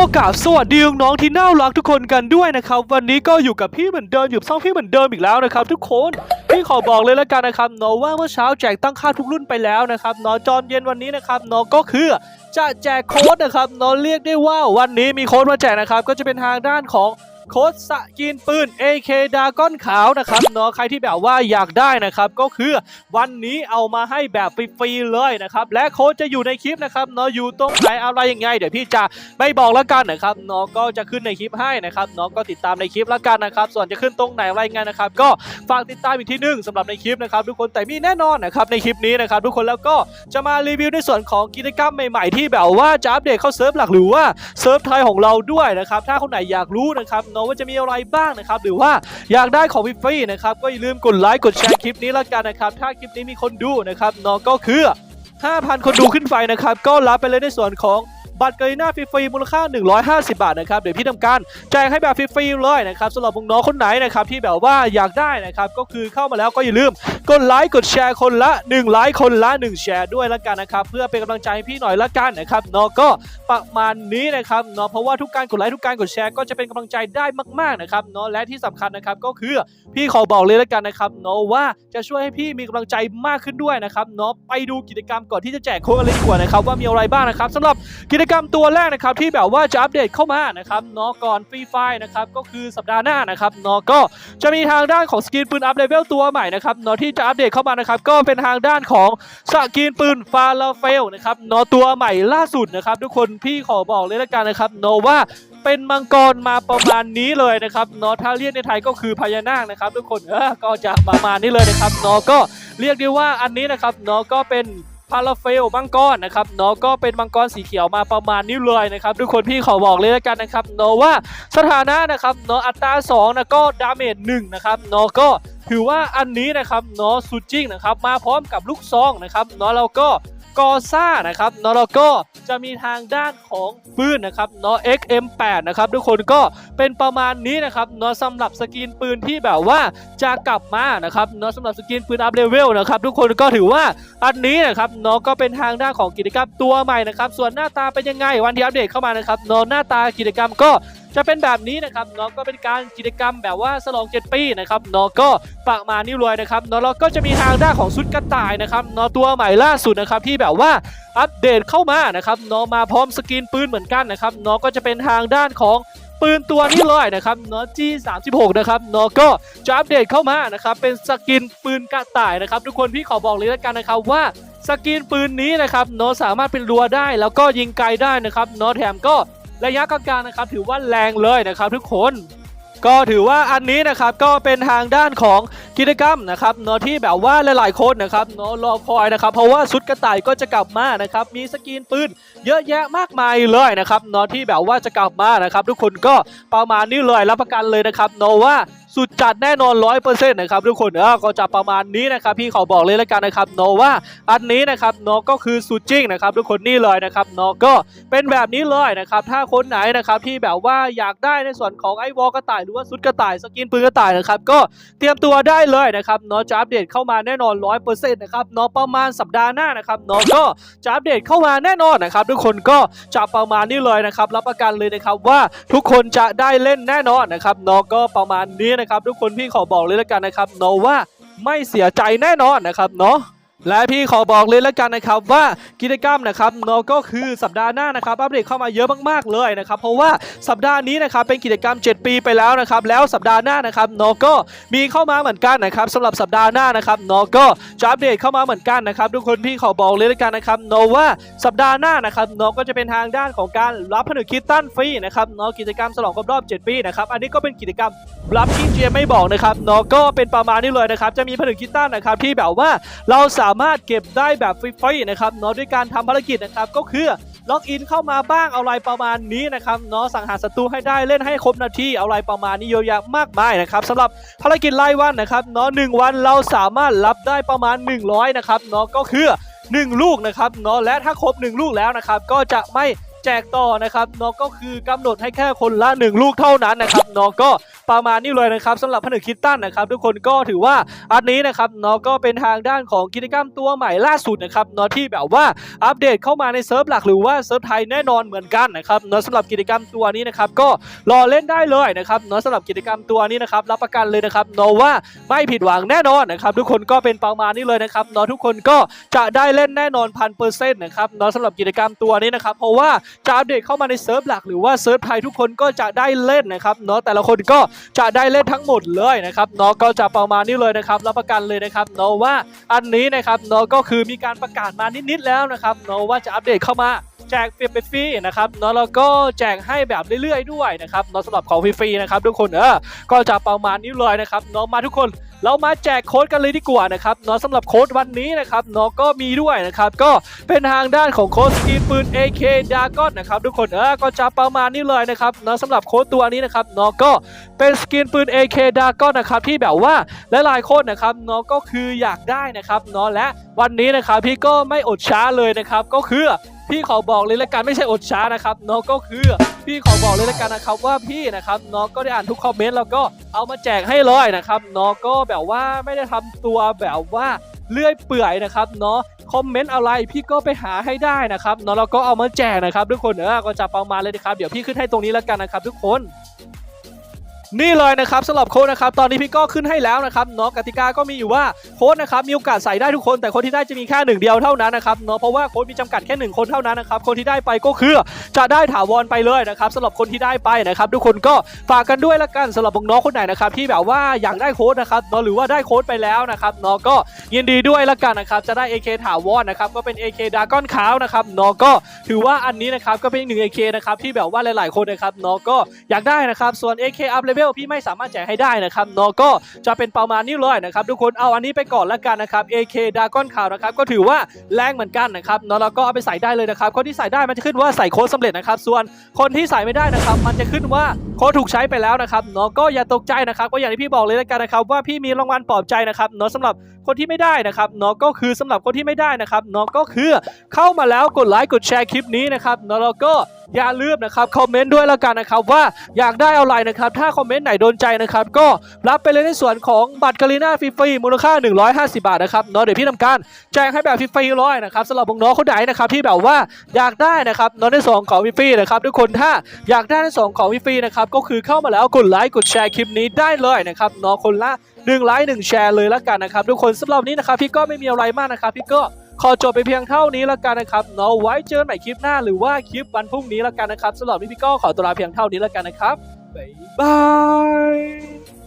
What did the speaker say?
กาบสวัสดีน้องที่น่ารักทุกคนกันด้วยนะครับ วันนี้ก็อยู่กับพี่เหมือนเดิมอยู่ช่องพี่เหมือนเดิมอีกแล้วนะครับ ทุกคนพี่ขอบอกเลยละกันนะครับเนาะว่าเมื่อเช้าแจกตั้งค่าทุกรุ่นไปแล้วนะครับเนาะจอนเย็นวันนี้นะครับเนาะก็คือจะแจกโค้ดนะครับเนาะเรียกได้ว่าวันนี้มีโค้ดมาแจกนะครับก็จะเป็นทางด้านของ โค้ดสกินปืน AK ดาก้อนขาวนะครับเนาะใครที่แบบว่าอยากได้นะครับ ก็คือวันนี้เอามาให้แบบฟรีๆเลยนะครับ และโค้ดจะอยู่ในคลิปนะครับเนาะอยู่ตรงไหนอะไรยังไง เดี๋ยวพี่จะไม่บอกแล้วกันนะครับเนาะก็จะขึ้นในคลิปให้นะครับเนาะก็ติดตามในคลิปแล้วกันนะครับ ส่วนจะขึ้นตรงไหนอะไรยังไงนะครับ ก็ฝากติดตามอีกทีหนึงสำหรับในคลิปนะครับทุกคนแต่มีแน่นอนนะครับในคลิปนี้นะครับทุกคนแล้วก็จะมารีวิวในส่วนของกิจกรรมใหม่ๆ ที่แบบว่าจะอัปเดตเข้าเซิร์ฟหลักหรือว่าเซิร์ฟไทยของเราด้วยนะครับถ้าคนไหนอยากรู้นะครับเนาะว่าจะมีอะไรบ้างนะครับหรือว่าอยากได้ของฟรีนะครับก็อย่าลืมกดไลค์กดแชร์คลิปนี้แล้วกันนะครับถ้าคลิปนี้มีคนดูนะครับเนาะก็คือ 5,000 คนดูขึ้นไปนะครับก็รับไปเลยในส่วนของบัตรกย์หน่าฟรีๆมูลค่า 150 บาทนะครับเดี๋ยวพี่ทำการแจกให้แบบฟรีๆเลยนะครับสำหรับน้องคนไหนนะครับที่แบบว่าอยากได้นะครับก็คือเข้ามาแล้วก็อย่าลืม กดไลค์กดแชร์คนละ1ไลค์คนละ1แชร์ด้วยละกันนะครับเพื่อเป็นกำลังใจให้พี่หน่อยละกันนะครับเนาะก็ประมาณนี้นะครับเนาะเพราะว่าทุกการกดไลค์ทุกการกดแชร์ก็จะเป็นกำลังใจได้มากๆนะครับเนาะและที่สำคัญนะครับก็คือพี่ขอบอกเลยแล้วกันนะครับเนาะว่าจะช่วยให้พี่มีกำลังใจมากขึ้นด้วยนะครับเนาะไปดูกิจกรรมก่อนที่จะแจกโค้ดกันเลยดีกว่านะครับว่ามีอะไรบ้างนะครับสำหรับกิจกรรมตัวแรกนะครับที่แบบว่าจะอัปเดตเข้ามานะครับเนาะก่อนฟรีไฟนะครับก็คือสัปดาห์หน้านะครับเนาะก็จะมีทางด้านของสกินปืนอัพเลเวลตัวใหม่นะครับเนาะที่จะอัปเดตเข้ามานะครับ ก็เป็นทางด้านของสกินปืนฟาลาเฟลนะครับเนาะตัวใหม่ล่าสุดนะครับ ทุกคนพี่ขอบอกเลยล้วกันนะครับเนาะว่าเป็นมังกรมาประมาณนี้เลยนะครับเนาะถ้าเรียกในไทยก็คือพญานาคนะครับ ทุกคนเออก็จะประมาณนี้เลยนะครับเนาะก็เรียกได้ว่าอันนี้นะครับเนาะก็เป็นพาราเฟลมังกรนะครับเนาะก็เป็นมังกรสีเขียวมาประมาณนี้เลยนะครับทุกคนพี่ขอบอกเลยแล้วกันนะครับเนาะว่าสถานะนะครับเนาะอัตรา2นะก็ดาเมจ1นะครับเนาะก็ถือว่าอันนี้นะครับเนาะสุจิงนะครับมาพร้อมกับลูกซองนะครับเนาะแล้วก็กอซ่านะครับเนาะแล้วก็จะมีทางด้านของปืนนะครับเนาะ XM8 นะครับทุกคนก็เป็นประมาณนี้นะครับเนาะสำหรับสกินปืนที่แบบว่าจะกลับมานะครับเนาะสำหรับสกินปืนอัพเลเวลนะครับทุกคนก็ถือว่าอันนี้นะครับเนาะก็เป็นทางด้านของกิจกรรมตัวใหม่นะครับส่วนหน้าตาเป็นยังไงวันที่อัปเดตเข้ามานะครับเนาะหน้าตากิจกรรมก็ จะเป็นแบบนี้นะครับเนาะก็เป็นการกิจกรรมแบบว่าฉลอง 7 ปีนะครับเนาะก็ประมานี้เลยนะครับเนาะแล้วก็จะมีทางด้านของชุดกระต่ายนะครับเนาะตัวใหม่ล่าสุดนะครับที่แบบว่าอัปเดตเข้ามานะครับเนาะมาพร้อมสกินปืนเหมือนกันนะครับเนาะก็จะเป็นทางด้านของปืนตัวนี้เลยนะครับเนาะ G36 นะครับเนาะก็จะอัปเดตเข้ามานะครับเป็นสกินปืนกระต่ายนะครับทุกคนพี่ขอบอกเลยแล้วกันนะครับว่าสกินปืนนี้นะครับเนาะสามารถเป็นรัวได้แล้วก็ยิงไกลได้นะครับเนาะแถมก็ ระยะกลางๆนะครับถือว่าแรงเลยนะครับทุกคน ก็ถือว่าอันนี้นะครับก็เป็นทางด้านของ กิจกรรมนะครับเนาะที่แบบว่าหลายๆคนนะครับเนาะรอคอยนะครับเพราะว่าชุดกระต่ายก็จะกลับมานะครับมีสกินปืนเยอะแยะมากมายเลยนะครับเนาะที่แบบว่าจะกลับมานะครับทุกคนก็ประมาณนี้เลยรับประกันเลยนะครับเนาะว่าสุดจัดแน่นอนร้อยเปอร์เซ็นต์นะครับทุกคนเออก็จะประมาณนี้นะครับพี่ขอบอกเลยแล้วกันนะครับเนาะว่าอันนี้นะครับเนาะก็คือสุดจริงนะครับทุกคนนี่เลยนะครับเนาะก็เป็นแบบนี้เลยนะครับถ้าคนไหนนะครับที่แบบว่าอยากได้ในส่วนของไอวอลกระต่ายหรือว่าชุดกระต่ายสกินปืนกระต่ายนะครับก็เตรียมตัวได้เลยนะครับเนาะจะอัปเดตเข้ามาแน่นอนร้อยเปอร์เซ็นต์นะครับเนาะประมาณสัปดาห์หน้านะครับเนาะก็จะอัปเดตเข้ามาแน่นอนนะครับทุกคนก็จะประมาณนี้เลยนะครับรับประกันเลยนะครับว่าทุกคนจะได้เล่นแน่นอนนะครับเนาะก็ประมาณนี้นะครับ ทุกคนพี่ขอบอกเลยแล้วกันนะครับเนาะว่าไม่เสียใจแน่นอนนะครับเนาะ และพี่ขอบอกเลยแล้วกันนะครับว่ากิจกรรมนะครับเนาก็คือสัปดาห์หน้านะครับอัปเดตเข้ามาเยอะมากๆเลยนะครับเพราะว่าสัปดาห์นี้นะครับเป็นกิจกรรม 7 ปีไปแล้วนะครับแล้วสัปดาห์หน้านะครับเนาก็มีเข้ามาเหมือนกันนะครับสำหรับสัปดาห์หน้านะครับเนาก็จะอัปเดตเข้ามาเหมือนกันนะครับทุกคนพี่ขอบอกเลยแล้วกันนะครับเนาว่าสัปดาห์หน้านะครับเนาก็จะเป็นทางด้านของการรับผนึกคิดตันฟรีนะครับเนาะกิจกรรมฉลองครบรอบ 7 ปีนะครับอันนี้ก็เป็นกิจกรรมรับที่เจไม่บอกนะครับเนาะก็เป็นประมาณนี้เลยนะครับจะมีผนึกคิดตันนะครับที่แบบว่าเราสาามารถเก็บได้แบบฟรีๆนะครับเนาะด้วยการทำภารกิจนะครับก็คือล็อกอินเข้ามาบ้างเอาอะไรประมาณนี้นะครับเนาะสังหารศัตรูให้ได้เล่นให้ครบนาทีเอาอะไรประมาณนี้เยอะแยะมากมายนะครับสำหรับภารกิจรายวันนะครับเนาะหนึ่งวันเราสามารถรับได้ประมาณ 100นะครับเนาะก็คือ 1 ลูกนะครับเนาะและถ้าครบ 1 ลูกแล้วนะครับก็จะไม่แจกต่อนะครับเนาะก็คือกำหนดให้แค่คนละ 1 ลูกเท่านั้นนะครับเนาะก็ ประมาณนี้เลยนะครับสำหรับผนึกคิดตั้นนะครับทุกคนก็ถือว่าอันนี้นะครับเนาะก็เป็นทางด้านของกิจกรรมตัวใหม่ล่าสุดนะครับเนาะที่แบบว่าอัปเดตเข้ามาในเซิร์ฟหลักหรือว่าเซิร์ฟไทยแน่นอนเหมือนกันนะครับเนาะสำหรับกิจกรรมตัวนี้นะครับก็รอเล่นได้เลยนะครับเนาะสำหรับกิจกรรมตัวนี้นะครับรับประกันเลยนะครับเนาะว่าไม่ผิดหวังแน่นอนนะครับทุกคนก็เป็นประมาณนี้เลยนะครับเนาะทุกคนก็จะได้เล่นแน่นอนพันเปอร์เซ็นต์นะครับเนาะสำหรับกิจกรรมตัวนี้นะครับเพราะว่าจะอัปเดตเข้ามาในเซิร์ฟหลักหรือว่าเซิร์ฟไทยทุกคนก็จะได้เล่นนะครับเนาะแต่ละคนก็จะได้เล่นทั้งหมดเลยนะครับเนาะก็จะประมาณนี้เลยนะครับรับประกันเลยนะครับเนาะว่าอันนี้นะครับเนาะก็คือมีการประกาศมานิดๆแล้วนะครับเนาะว่าจะอัปเดตเข้ามาแจกฟรีฟรีๆนะครับเนาะแล้วก็แจกให้แบบเรื่อยๆด้วยนะครับเนาะสำหรับของฟรีๆนะครับทุกคนเออก็จะประมาณนี้เลยนะครับเนาะมาทุกคน เรามาแจกโค้ดกันเลยดีกว่านะครับเนาะสำหรับโค้ดวันนี้นะครับเนาะก็มีด้วยนะครับก็เป็นทางด้านของโค้ดสกินปืน AK d a g o n นะครับทุกคนเออก็จะประมาณนี้เลยนะครับเนาะสำหรับโค้ดตัวนี้นะครับเนาะก็เป็นสกินปืน AK d a g o n นะครับที่แบบว่าหลายๆคนนะครับเนาะก็คืออยากได้นะครับเนาะและวันนี้นะครับพี่ก็ไม่อดช้าเลยนะครับก็คือ พี่ขอบอกเลยละกันไม่ใช่อดช้านะครับเนาะก็คือพี่ขอบอกเลยละกันนะครับว่าพี่นะครับเนาะก็ได้อ่านทุกคอมเมนต์แล้วก็เอามาแจกให้เลยนะครับเนาะก็แบบว่าไม่ได้ทำตัวแบบว่าเลื่อยเปื่อยนะครับเนาะคอมเมนต์อะไรพี่ก็ไปหาให้ได้นะครับเนาะแล้วก็เอามาแจกนะครับทุกคนเออก็จะประมาณเลยนะครับเดี๋ยวพี่ขึ้นให้ตรงนี้แล้วกันนะครับทุกคน นี่เลยนะครับสำหรับโค้ดนะครับตอนนี้พี่ก็ขึ้นให้แล้วนะครับเนาะกติกาก็มีอยู่ว่าโค้ดนะครับมีโอกาสใส่ได้ทุกคนแต่คนที่ได้จะมีแค่หนึ่งเดียวเท่านั้นนะครับเนาะเพราะว่าโค้ดมีจำกัดแค่หนึ่งคนเท่านั้นนะครับคนที่ได้ไปก็คือจะได้ถาวรไปเลยนะครับสำหรับคนที่ได้ไปนะครับทุกคนก็ฝากกันด้วยละกันสำหรับน้องคนไหนนะครับที่แบบว่าอยากได้โค้ดนะครับเนาะหรือว่าได้โค้ดไปแล้วนะครับเนาะก็ยินดีด้วยละกันนะครับจะได้ AK ถาวรนะครับก็เป็น AK ดากอนขาวนะครับเนาะก็ถือว่าอันนี้นะครับก็เป็นอีกหนึ่ง AK นะครับที่แบบว่าหลาย ๆคนนะครับเนาะก็อยากได้นะครับส่วน AK up level พี่ไม่สามารถแจกให้ได้นะครับเนาะก็จะเป็นประมาณนี้เลยนะครับทุกคนเอาอันนี้ไปก่อนละกันนะครับ AK ดากอนขาวนะครับก็ถือว่าแรงเหมือนกันนะครับเนาะแล้วก็เอาไปใส่ได้เลยนะครับคนที่ใส่ได้มันจะขึ้นว่าใส่โค้ดสำเร็จนะครับส่วนคนที่ใส่ไม่ได้นะครับ มันจะขึ้นว่า โค้ดถูกใช้ไปแล้วนะครับเนาะก็อย่าตกใจนะครับก็อย่างที่พี่บอกเลยและกันนะครับว่าพี่มีรางวัลปลอบใจนะครับเนาะสำหรับคนที่ไม่ได้นะครับเนาะก็คือสำหรับคนที่ไม่ได้นะครับเนาะก็คือเข้ามาแล้วกดไลค์กดแชร์คลิปนี้นะครับเนาะแล้วก็อย่าลืมนะครับคอมเมนต์ด้วยและกันนะครับว่าอยากได้อะไรนะครับถ้าคอมเมนต์ไหนโดนใจนะครับก็รับไปเลยในส่วนของบัตรกาลิน่าฟรีๆมูลค่า 150 บาทนะครับเนาะเดี๋ยวพี่ทำการแจกให้แบบฟรีๆเลยนะครับสำหรับน้องๆคนไหนนะครับที่แบบว่าอยากได้นะครับเนาะในส่วนของฟรีๆนะครับทุกคนถ้าอยากได้ในส่วนของฟรีๆนะครับก็คือเข้ามาแล้วกดไลค์กดแชร์คลิปนี้ได้เลยนะครับน้องคนละหนึ่งไลค์หนึ่งแชร์เลยละกันนะครับทุกคนสำหรับนี้นะครับพี่ก็ไม่มีอะไรมากนะครับพี่ก็ขอจบไปเพียงเท่านี้ละกันนะครับเนาะไว้เจอกันใหม่คลิปหน้าหรือว่าคลิปวันพรุ่งนี้ละกันนะครับสำหรับนนี้พี่ก็ขอตัวลาเพียงเท่านี้ละกันนะครับบ๊ายบาย